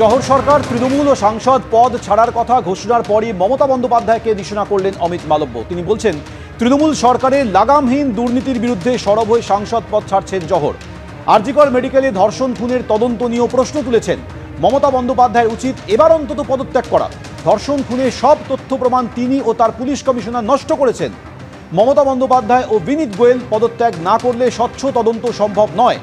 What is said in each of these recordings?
জহর সরকার, তৃণমূল ও সাংসদ পদ ছাড়ার কথা ঘোষণার পরই মমতা বন্দ্যোপাধ্যায়কে নিশানা করলেন অমিত মালব্য। তিনি বলছেন, তৃণমূল সরকারের লাগামহীন দুর্নীতির বিরুদ্ধে সরব হয়ে সাংসদ পদ ছাড়ছেন জহর। আরজিকর মেডিকেলে ধর্ষণ, খুনের তদন্ত নিয়েও প্রশ্ন তুলেছেন। মমতা বন্দ্যোপাধ্যায়ের উচিত এবার অন্তত পদত্যাগ করা। ধর্ষণ খুনে সব তথ্য প্রমাণ তিনি ও তার পুলিশ কমিশনার নষ্ট করেছেন। মমতা বন্দ্যোপাধ্যায় ও বিনীত গোয়েল পদত্যাগ না করলে স্বচ্ছ তদন্ত সম্ভব নয়।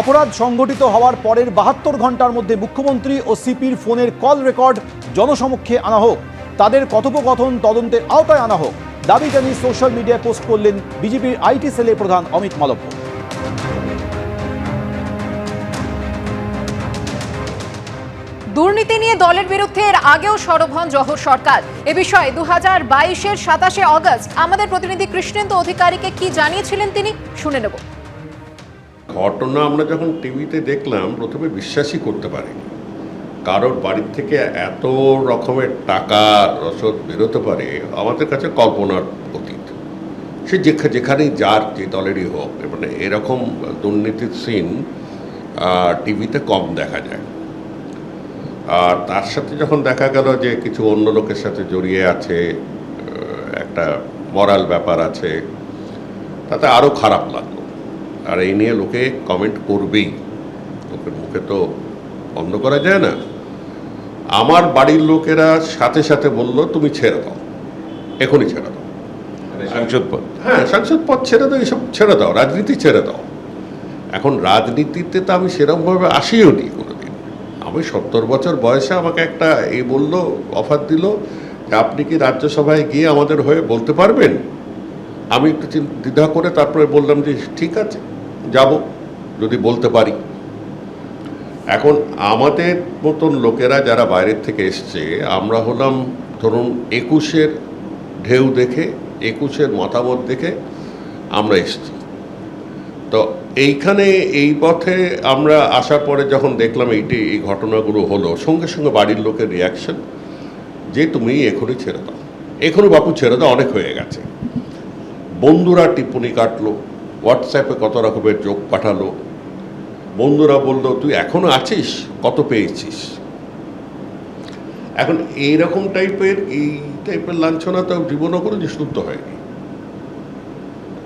অপরাধ সংঘটিত হওয়ার পরের বাহাত্তর ঘণ্টার মধ্যে মুখ্যমন্ত্রী ও সিপির ফোনের কল রেকর্ড জনসমক্ষে আনা হোক। তাদের কথোপকথন তদন্তের আওতায় আনা হোক। দাবি জানিয়ে সোশ্যাল মিডিয়ায় পোস্ট করলেন বিজেপির আইটি সেলের প্রধান অমিত মালব্য। দুর্নীতি নিয়ে দলের বিরুদ্ধে এর আগেও সরব হন জহর সরকার। এ বিষয়ে দু হাজার বাইশের সাতাশে অগস্ট আমাদের প্রতিনিধি কৃষ্ণেন্দু অধিকারীকে কি জানিয়েছিলেন তিনি? শুনে নেব। ঘটনা আমরা যখন টিভিতে দেখলাম, প্রথমে বিশ্বাসই করতে পারিনি। কারোর বাড়ির থেকে এত রকমের টাকা রসদ বেরোতে পারে, আমাদের কাছে কল্পনার অতীত। সে যেখা যেখানেই যার যে দলেরই হোক মানে এরকম দুর্নীতির সিন টিভিতে কম দেখা যায়। আর তার সাথে যখন দেখা গেল যে কিছু অন্য লোকের সাথে জড়িয়ে আছে একটা মরাল ব্যাপার আছে, তাতে আরও খারাপ লাগল। আর এই নিয়ে লোকে কমেন্ট করবেই। লোকের মুখে তো বন্ধ করা যায় না। আমার বাড়ির লোকেরা সাথে সাথে বলল তুমি ছেড়ে দাও। এখনই ছেড়ে দাও। সাংসদ পদ। হ্যাঁ সাংসদ পদ ছেড়ে দাও এসব ছেড়ে দাও রাজনীতি ছেড়ে দাও। এখন রাজনীতিতে তো আমি সেরকমভাবে আসিও নি কোনোদিন। আমি সত্তর বছর বয়সে আমাকে একটা এই বলল অফার দিল যে আপনি কি রাজ্যসভায় গিয়ে আমাদের হয়ে বলতে পারবেন? আমি একটু দ্বিধা করে তারপরে বললাম যে ঠিক আছে। যাব, যদি বলতে পারি। এখন আমাদের মতন লোকেরা যারা বাইরের থেকে এসছে, আমরা হলাম ধরুন একুশের ঢেউ দেখে, একুশের মতামত দেখে আমরা এসছি। তো এইখানে এই পথে আমরা আসার পরে যখন দেখলাম এইটি, এই ঘটনাগুলো হলো, সঙ্গে সঙ্গে বাড়ির লোকের রিয়াকশন যে তুমি এখনই ছেড়ে দাও। এখনও বাপু ছেড়ে দাও, অনেক হয়ে গেছে। বন্ধুরা টিপ্পনি কাটলো হোয়াটসঅ্যাপে কত রকমের যোগ পাঠালো। বন্ধুরা বলল, তুই এখনও আছিস? কত পেয়েছিস? এখন এইরকম টাইপের, এই টাইপের লাঞ্ছনা তো জীবনও কোনো শুদ্ধ হয়নি।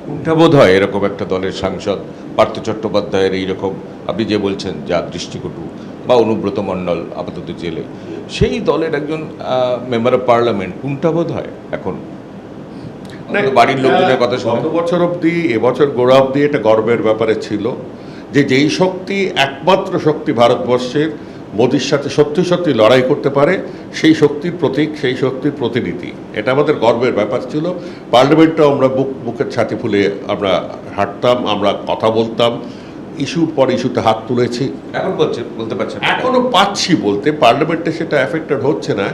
কুণ্ঠাবোধ হয় এরকম একটা দলের সাংসদ, পার্থ চট্টোপাধ্যায়ের এইরকম, আপনি যে বলছেন, যা দৃষ্টিকটু বা অনুব্রত মণ্ডল আপাতত জেলে, সেই দলের একজন মেম্বার অফ পার্লামেন্ট কুণ্ঠাবোধ হয় এখন বাড়ির লোকজনের কথা শুনে। গত বছর অবধি এবছর গোড়া অবধি এটা গর্বের ব্যাপারে ছিল যে যেই শক্তি একমাত্র শক্তি ভারতবর্ষের মোদির সাথে সত্যি সত্যি লড়াই করতে পারে সেই শক্তির প্রতীক সেই শক্তির প্রতিনিধি। এটা আমাদের গর্বের ব্যাপার ছিল। পার্লামেন্টেও আমরা বুক বুকের ছাতি ফুলে আমরা হাঁটতাম আমরা কথা বলতাম। ইস্যুর পর ইস্যুতে হাত তুলেছি। এখন বলছে বলতে পারছেন না। এখনও পাচ্ছি বলতে। পার্লামেন্টে সেটা এফেক্টেড হচ্ছে না।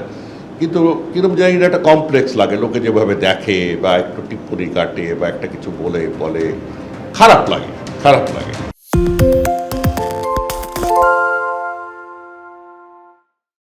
কিন্তু কিরম জানি একটা কমপ্লেক্স লাগে। লোকে যেভাবে দেখে বা একটু টিপ্পনি কাটে বা একটা কিছু বলে বলে, খারাপ লাগে খারাপ লাগে।